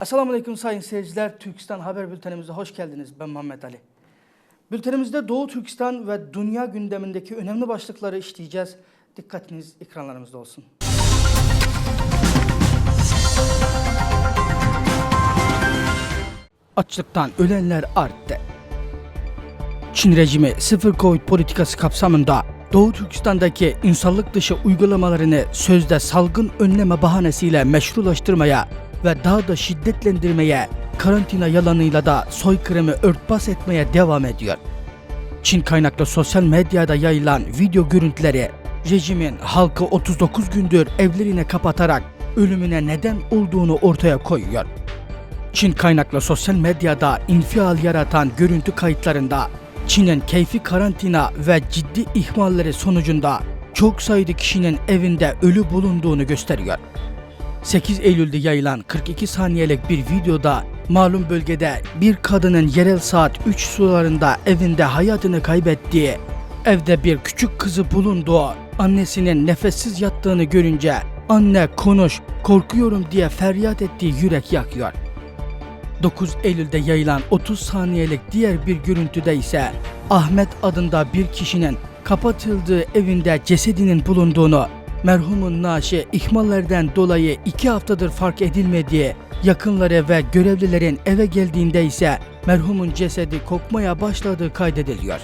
Esselamu Aleyküm sayın seyirciler. Türkistan Haber Bültenimize hoş geldiniz. Ben Muhammed Ali. Bültenimizde Doğu Türkistan ve dünya gündemindeki önemli başlıkları işleyeceğiz. Dikkatiniz ekranlarımızda olsun. Açlıktan ölenler arttı. Çin rejimi sıfır Covid politikası kapsamında Doğu Türkistan'daki insanlık dışı uygulamalarını sözde salgın önleme bahanesiyle meşrulaştırmaya ve daha da şiddetlendirmeye, karantina yalanıyla da soykırımı örtbas etmeye devam ediyor. Çin kaynaklı sosyal medyada yayılan video görüntüleri rejimin halkı 39 gündür evlerine kapatarak ölümüne neden olduğunu ortaya koyuyor. Çin kaynaklı sosyal medyada infial yaratan görüntü kayıtlarında Çin'in keyfi karantina ve ciddi ihmalleri sonucunda çok sayıda kişinin evinde ölü bulunduğunu gösteriyor. 8 Eylül'de yayılan 42 saniyelik bir videoda malum bölgede bir kadının yerel saat 3 sularında evinde hayatını kaybettiği, evde bir küçük kızı bulunduğu, annesinin nefessiz yattığını görünce anne konuş korkuyorum diye feryat ettiği yürek yakıyor. 9 Eylül'de yayılan 30 saniyelik diğer bir görüntüde ise Ahmet adında bir kişinin kapatıldığı evinde cesedinin bulunduğunu, merhumun naaşı ihmallerden dolayı 2 haftadır fark edilmediği, yakınları ve görevlilerin eve geldiğinde ise merhumun cesedi kokmaya başladığı kaydediliyor.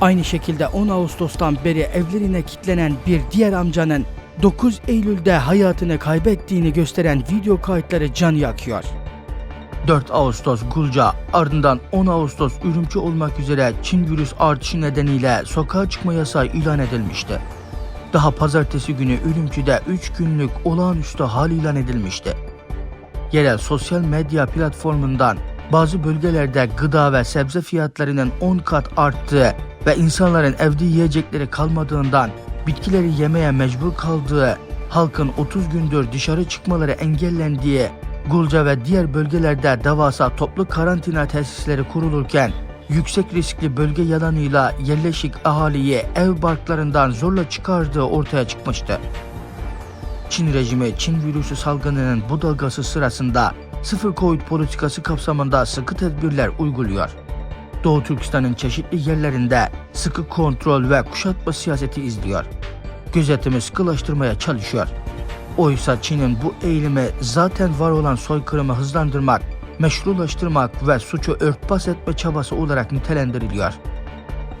Aynı şekilde 10 Ağustos'tan beri evlerine kilitlenen bir diğer amcanın 9 Eylül'de hayatını kaybettiğini gösteren video kayıtları can yakıyor. 4 Ağustos Gulca ardından 10 Ağustos Ürümçi olmak üzere Çin virüs artışı nedeniyle sokağa çıkma yasağı ilan edilmişti. Daha pazartesi günü Ürümçi'de 3 günlük olağanüstü hal ilan edilmişti. Yerel sosyal medya platformundan bazı bölgelerde gıda ve sebze fiyatlarının 10 kat arttığı ve insanların evde yiyecekleri kalmadığından bitkileri yemeye mecbur kaldığı, halkın 30 gündür dışarı çıkmaları engellendiği, Gulca ve diğer bölgelerde devasa toplu karantina tesisleri kurulurken yüksek riskli bölge yalanıyla yerleşik ahaliyi ev barklarından zorla çıkardığı ortaya çıkmıştı. Çin rejimi Çin virüsü salgınının bu dalgası sırasında sıfır Covid politikası kapsamında sıkı tedbirler uyguluyor. Doğu Türkistan'ın çeşitli yerlerinde sıkı kontrol ve kuşatma siyaseti izliyor. Gözetimi sıkılaştırmaya çalışıyor. Oysa Çin'in bu eğilimi zaten var olan soykırımı hızlandırmak, meşrulaştırmak ve suçu örtbas etme çabası olarak nitelendiriliyor.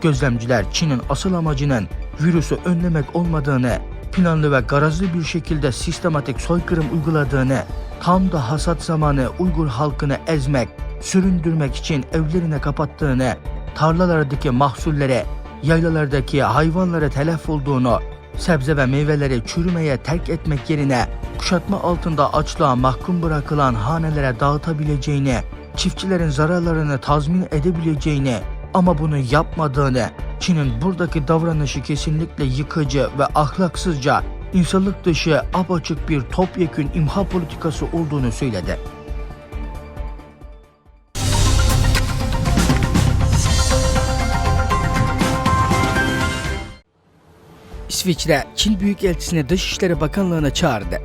Gözlemciler Çin'in asıl amacının virüsü önlemek olmadığını, planlı ve garazlı bir şekilde sistematik soykırım uyguladığını, tam da hasat zamanı Uygur halkını ezmek, süründürmek için evlerine kapattığını, tarlalardaki mahsullere, yaylalardaki hayvanlara telef olduğunu, sebze ve meyveleri çürümeye terk etmek yerine kuşatma altında açlığa mahkum bırakılan hanelere dağıtabileceğini, çiftçilerin zararlarını tazmin edebileceğini ama bunu yapmadığını, Çin'in buradaki davranışı kesinlikle yıkıcı ve ahlaksızca, insanlık dışı apaçık bir topyekün imha politikası olduğunu söyledi. İsviçre, Çin Büyükelçisini Dışişleri Bakanlığı'na çağırdı.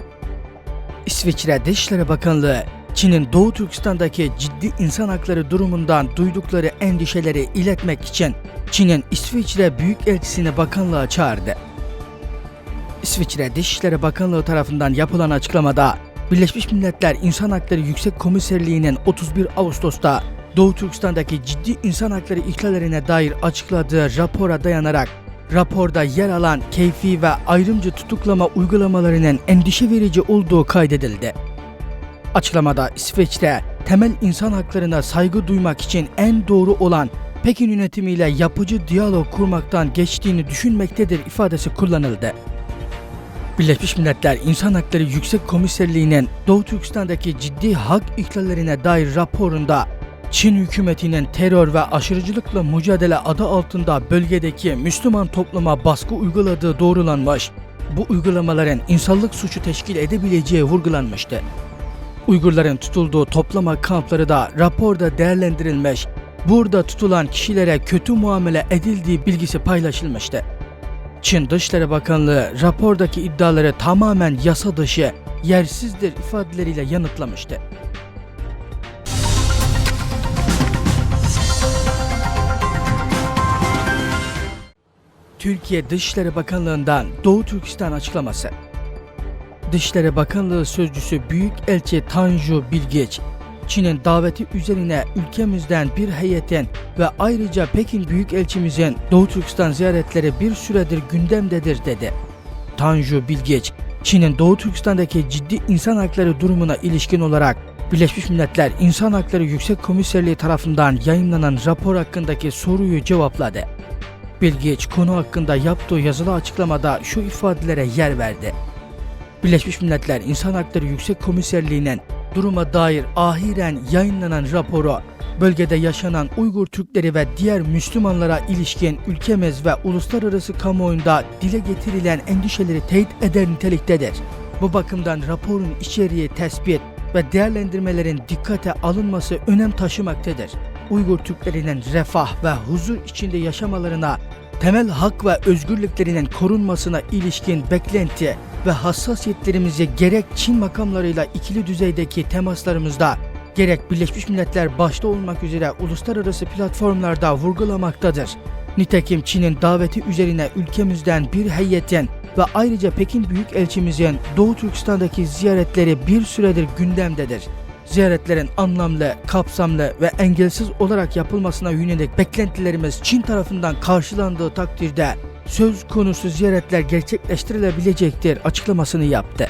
İsviçre Dışişleri Bakanlığı, Çin'in Doğu Türkistan'daki ciddi insan hakları durumundan duydukları endişeleri iletmek için Çin'in İsviçre Büyükelçisini bakanlığa çağırdı. İsviçre Dışişleri Bakanlığı tarafından yapılan açıklamada Birleşmiş Milletler İnsan Hakları Yüksek Komiserliği'nin 31 Ağustos'ta Doğu Türkistan'daki ciddi insan hakları ihlallerine dair açıkladığı rapora dayanarak raporda yer alan keyfi ve ayrımcı tutuklama uygulamalarının endişe verici olduğu kaydedildi. Açıklamada İsveç'te temel insan haklarına saygı duymak için en doğru olan Pekin yönetimiyle yapıcı diyalog kurmaktan geçtiğini düşünmektedir ifadesi kullanıldı. Birleşmiş Milletler İnsan Hakları Yüksek Komiserliği'nin Doğu Türkistan'daki ciddi hak ihlallerine dair raporunda Çin hükümetinin terör ve aşırıcılıkla mücadele adı altında bölgedeki Müslüman topluma baskı uyguladığı doğrulanmış. Bu uygulamaların insanlık suçu teşkil edebileceği vurgulanmıştı. Uygurların tutulduğu toplama kampları da raporda değerlendirilmiş. Burada tutulan kişilere kötü muamele edildiği bilgisi paylaşılmıştı. Çin Dışişleri Bakanlığı rapordaki iddiaları tamamen yasa dışı, yersizdir ifadeleriyle yanıtlamıştı. Türkiye Dışişleri Bakanlığı'ndan Doğu Türkistan açıklaması. Dışişleri Bakanlığı Sözcüsü Büyükelçi Tanju Bilgeç, Çin'in daveti üzerine ülkemizden bir heyetin ve ayrıca Pekin Büyükelçimizin Doğu Türkistan ziyaretleri bir süredir gündemdedir dedi. Tanju Bilgeç, Çin'in Doğu Türkistan'daki ciddi insan hakları durumuna ilişkin olarak Birleşmiş Milletler İnsan Hakları Yüksek Komiserliği tarafından yayınlanan rapor hakkındaki soruyu cevapladı. Bilgeç konu hakkında yaptığı yazılı açıklamada şu ifadelere yer verdi. Birleşmiş Milletler İnsan Hakları Yüksek Komiserliği'nin duruma dair ahiren yayınlanan raporu bölgede yaşanan Uygur Türkleri ve diğer Müslümanlara ilişkin ülkemiz ve uluslararası kamuoyunda dile getirilen endişeleri teyit eder niteliktedir. Bu bakımdan raporun içeriği tespit ve değerlendirmelerin dikkate alınması önem taşımaktadır. Uygur Türklerinin refah ve huzur içinde yaşamalarına temel hak ve özgürlüklerinin korunmasına ilişkin beklenti ve hassasiyetlerimizi gerek Çin makamlarıyla ikili düzeydeki temaslarımızda gerek Birleşmiş Milletler başta olmak üzere uluslararası platformlarda vurgulamaktadır. Nitekim Çin'in daveti üzerine ülkemizden bir heyetin ve ayrıca Pekin Büyükelçimizin Doğu Türkistan'daki ziyaretleri bir süredir gündemdedir. Ziyaretlerin anlamlı, kapsamlı ve engelsiz olarak yapılmasına yönelik beklentilerimiz Çin tarafından karşılandığı takdirde söz konusu ziyaretler gerçekleştirilebilecektir açıklamasını yaptı.